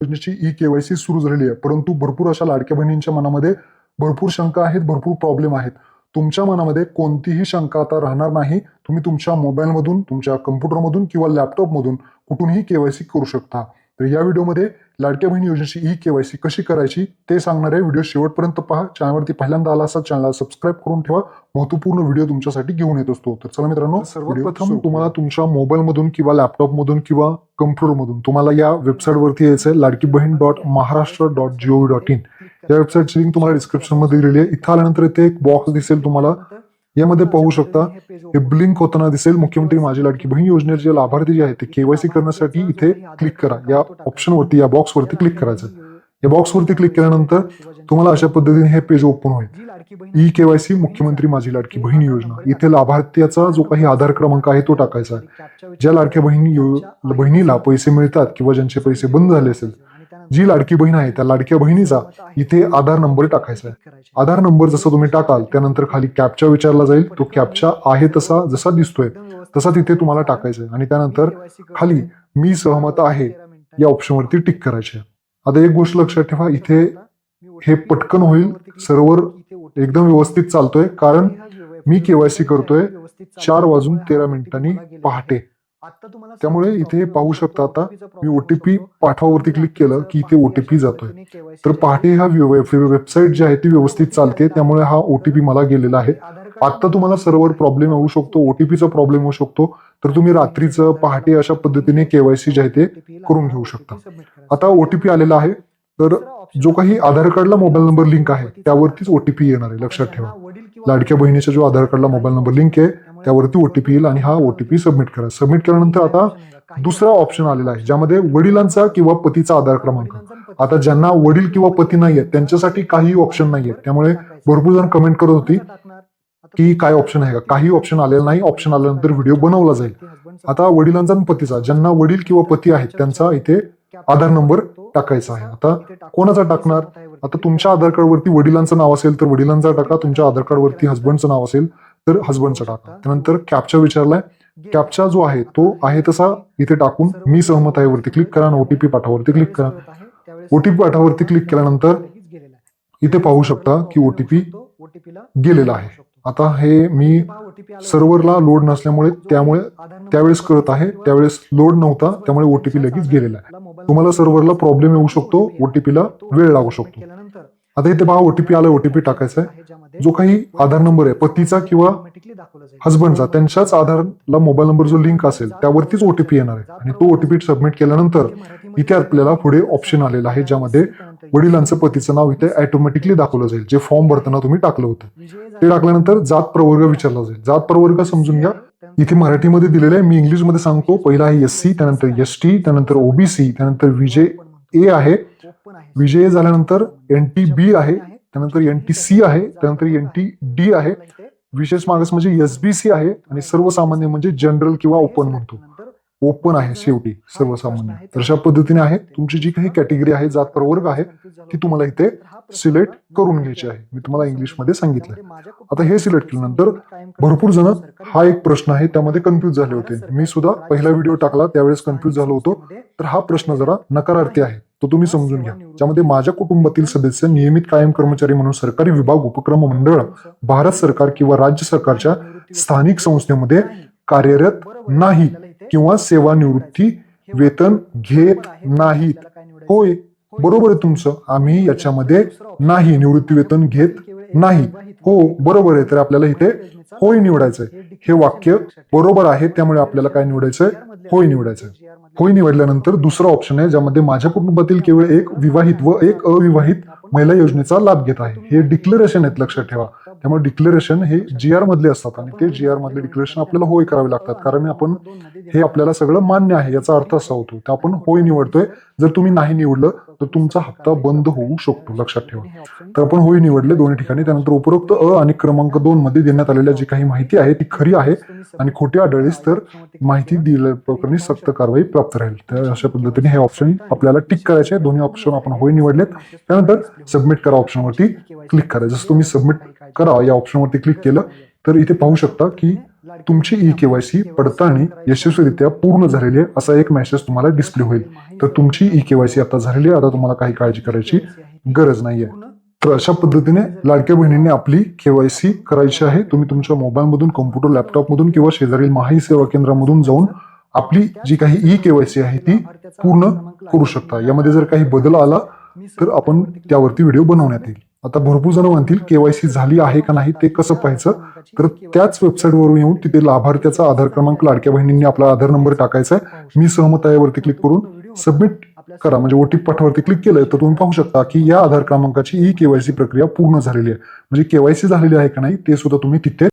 योजनेची e KYC सुरू झालेली आहे. परंतु भरपूर अशा लाडक्या बहिणींच्या मनामध्ये भरपूर शंका आहेत भरपूर प्रॉब्लेम आहेत. तुमच्या मनामध्ये कोणतीही शंका आता राहणार नाही. तुम्ही तुमच्या मोबाईलमधून तुमच्या कम्प्युटरमधून किंवा लॅपटॉपमधून कुठूनही केवायसी करू शकता. तर या व्हिडिओमध्ये लाडक्या बहिणी योजनेची ई केवायसी कशी करायची ते सांगणारे व्हिडिओ शेवटपर्यंत पहा. चॅनलवरती पहिल्यांदा आला असा चॅनलला सबस्क्राईब करून ठेवा. महत्त्वपूर्ण व्हिडिओ तुमच्यासाठी घेऊन येत असतो. तर चला मित्रांनो सर्वप्रथम तुम्हाला तुमच्या मोबाईलमधून किंवा लॅपटॉपमधून किंवा कम्प्युटरमधून तुम्हाला या वेबसाईटवरती यायचं आहे Ladki Bahin dot Maharashtra dot gov dot in. या वेबसाईटची लिंक तुम्हाला डिस्क्रिप्शनमध्ये दिलेली आहे. इथं आल्यानंतर इथे एक बॉक्स दिसेल तुम्हाला. यामध्ये पाहू शकता हे ब्लिंक होताना दिसेल. मुख्यमंत्री माझी लाडकी बहीण योजनेचे जे लाभार्थी जे आहेत ते केवायसी करण्यासाठी इथे क्लिक करा. या ऑप्शनवरती या बॉक्सवरती क्लिक करायचं. या बॉक्सवरती क्लिक केल्यानंतर तुम्हाला अशा पद्धतीने हे पेज ओपन होईल. ई केवायसी मुख्यमंत्री माझी लाडकी बहीण योजना. इथे लाभार्थ्याचा जो काही आधार क्रमांक आहे तो टाकायचा आहे. ज्या लाडक्या बहिणी बहिणीला पैसे मिळतात किंवा ज्यांचे पैसे बंद झाले असेल जी लाडकी बहीण आहे त्या लाडक्या बहिणीचा इथे आधार नंबर टाकायचा आहे. आधार नंबर जसं तुम्ही टाकाल त्यानंतर खाली कॅपचा विचारला जाईल. तो कॅपचा आहे तसा जसा दिसतोय तसा तिथे तुम्हाला टाकायचा आहे. आणि त्यानंतर खाली मी सहमत आहे या ऑप्शनवरती टिक करायचे आता एक गोष्ट लक्षात ठेवा इथे हे पटकन होईल. सर्व्हर एकदम व्यवस्थित चालतोय कारण मी केवायसी करतोय चार वाजून तेरा मिनिटांनी पहाटे. त्यामुळे इथे पाहू शकता आता मी ओटीपी पाठवावरती क्लिक केलं की इथे ओटीपी जातोय. तर पहाटे हा वेबसाईट जी आहे ती व्यवस्थित चालते त्यामुळे हा ओटीपी मला गेलेला आहे. आता तुम्हाला सर्व्हर प्रॉब्लेम येऊ शकतो ओटीपीचा प्रॉब्लेम होऊ शकतो. तर तुम्ही रात्रीचं पहाटे अशा पद्धतीने केवायसी जे आहे ते करून घेऊ शकता. आता ओटीपी आलेला आहे तर जो काही आधार कार्डला मोबाईल नंबर लिंक आहे त्यावरतीच ओटीपी येणार आहे. लक्षात ठेवा. लाडक्या बहिणीच्या जो आधार कार्डला मोबाईल नंबर लिंक आहे त्यावरती ओटीपी येईल आणि हा ओटीपी सबमिट करा. सबमिट केल्यानंतर आता दुसरा ऑप्शन आलेला आहे ज्यामध्ये वडिलांचा किंवा पतीचा आधार क्रमांक. आता ज्यांना वडील किंवा पती नाही आहेत त्यांच्यासाठी काही ऑप्शन नाही आहेत. त्यामुळे भरपूर जण कमेंट करत होती की काय ऑप्शन आहे का? काही ऑप्शन आलेलं नाही. ऑप्शन आल्यानंतर व्हिडिओ बनवला जाईल. आता वडिलांचा आणि पतीचा ज्यांना वडील किंवा पती आहेत त्यांचा इथे आधार नंबर टाकायचा आहे. आता कोणाचा टाकणार? आता तुमच्या आधार कार्डवरती वडिलांचं नाव असेल तर वडिलांचा टाका. तुमच्या आधार कार्डवरती हस्बंडचं नाव असेल. तर हजबंडचा टाका त्यानंतर कॅपचा विचारलाय कॅपचा जो आहे तो आहे तसा इथे टाकून मी सहमत आहे वरती क्लिक करा आणि ओटीपी पाठावरती क्लिक करा. ओटीपी पाठावरती क्लिक केल्यानंतर इथे पाहू शकता की ओटीपी गेलेला आहे. आता हे मी सर्व्हरला लोड नसल्यामुळे त्यामुळे त्यावेळेस करत आहे. त्यावेळेस लोड नव्हता त्यामुळे ओटीपी लगेच गेलेला आहे. तुम्हाला सर्व्हरला प्रॉब्लेम येऊ शकतो ओटीपीला वेळ लागू शकतो. आता इथे पहा ओटीपी आला ओटीपी टाकायचा आहे जो काही आधार नंबर आहे पतीचा किंवा हस्बंडचा त्यांच्याच आधारला मोबाईल नंबर जो लिंक असेल त्यावरतीच ओटीपी येणार आहे. आणि तो ओटीपी सबमिट केल्यानंतर इथे आपल्याला पुढे ऑप्शन आलेला आहे ज्यामध्ये वडिलांचं पतीचं नाव इथे ऑटोमॅटिकली दाखवलं जाईल. जे फॉर्म भरताना तुम्ही टाकलं होतं. ते टाकल्यानंतर जात प्रवर्ग विचारला जाईल. जात प्रवर्ग समजून घ्या. इथे मराठीमध्ये दिलेलं आहे. मी इंग्लिशमध्ये सांगतो. पहिला आहे एस सी त्यानंतर एस टी त्यानंतर ओबीसी त्यानंतर विजय ए आहे. विजय झाल्यानंतर एन टी बी आहे त्यानंतर एन टी सी आहे त्यानंतर एन टी डी आहे. विशेष मागास म्हणजे एस बी सी आहे आणि सर्वसामान्य म्हणजे जनरल किंवा ओपन म्हणतो. ओपन आहे शेवटी सर्वसामान्य तर अशा पद्धतीने आहे तुमची जी काही कॅटेगरी आहे जात प्रवर्ग आहे ती तुम्हाला इथे सिलेक्ट करून घ्यायची आहे मी तुम्हाला इंग्लिशमध्ये सांगितलं आता हे सिलेक्ट केल्यानंतर भरपूर जण हा एक प्रश्न आहे त्यामध्ये कन्फ्युज झाले होते मी सुद्धा पहिला व्हिडिओ टाकला त्यावेळेस कन्फ्युज झालो होतो तर हा प्रश्न जरा नकारार्थी आहे तो तुम्ही समजून घ्या ज्यामध्ये माझ्या कुटुंबातील सदस्य नियमित कायम कर्मचारी म्हणून सरकारी विभाग उपक्रम मंडळ भारत सरकार किंवा राज्य सरकारच्या स्थानिक संस्थेमध्ये कार्यरत नाही किंवा सेवानिवृत्ती वेतन घेत नाहीत. होय बरोबर आहे तुमचं. आम्ही याच्यामध्ये नाही निवृत्ती वेतन घेत नाही. हो बरोबर आहे. तर आपल्याला इथे होय निवडायचंय. हे वाक्य बरोबर आहे त्यामुळे आपल्याला काय निवडायचंय? होय निवडायचंय. होय निवडल्यानंतर दुसरा ऑप्शन आहे ज्यामध्ये माझ्या कुटुंबातील केवळ एक विवाहित व एक अविवाहित महिला योजनेचा लाभ घेत आहे. हे डिक्लेरेशन आहेत लक्षात ठेवा. त्यामुळे डिक्लेरेशन हे जी आर मधले असतात आणि ते जी आर मधले डिक्लेरेशन आपल्याला होय करावे लागतात. कारण आपण हे आपल्याला सगळं मान्य आहे याचा अर्थ असा होतो. तर आपण होय निवडतोय. जर तुम्ही नाही निवडलं तर तुमचा हप्ता बंद होऊ शकतो. लक्षात ठेवा. तर आपण होय निवडले दोन्ही ठिकाणी. त्यानंतर उपरोक्त अ आणि क्रमांक दोन मध्ये देण्यात आलेल्या जी काही माहिती आहे ती खरी आहे आणि खोटी आढळलीस तर माहिती दिल्या प्रकरणी सक्त कारवाई प्राप्त राहील. तर अशा पद्धतीने हे ऑप्शन आपल्याला टिक करायचे आहे. दोन्ही ऑप्शन आपण होय निवडलेत. त्यानंतर सबमिट करा ऑप्शनवरती क्लिक करा. जसं तुम्ही सबमिट करा या ऑप्शनवरती क्लिक केलं तर इथे पाहू शकता की तुमची ई केवायसी पडताळणी यशस्वीरित्या पूर्ण झालेली आहे असा एक मेसेज तुम्हाला डिस्प्ले होईल. तर तुमची ई केवायसी आता झालेली आहे आता तुम्हाला काही काळजी करायची गरज नाहीये. तर अशा पद्धतीने लाडक्या बहिणींनी आपली केवायसी करायची आहे. तुम्ही तुमच्या मोबाईलमधून कम्प्युटर लॅपटॉपमधून किंवा शेजारील महाई सेवा केंद्रामधून जाऊन आपली जी काही ई केवायसी आहे ती पूर्ण करू शकता. यामध्ये जर काही बदल आला तर आपण त्यावरती व्हिडिओ बनवण्यात येईल. आता भरपूर जण म्हणतील केवायसी झाली आहे का नाही ते कसं पाहायचं? तर त्याच वेबसाईटवरून येऊन तिथे लाभार्थ्याचा आधार क्रमांक लाडक्या बहिणींनी आपला आधार नंबर टाकायचा आहे. मी सहमत आहे वरती क्लिक करून सबमिट करा. म्हणजे ओटीपी पाठवरती क्लिक केलं तर तुम्ही पाहू शकता की या आधार क्रमांकाची ई केवायसी प्रक्रिया पूर्ण झालेली आहे. म्हणजे केवायसी झालेली आहे का नाही ते सुद्धा तुम्ही तिथे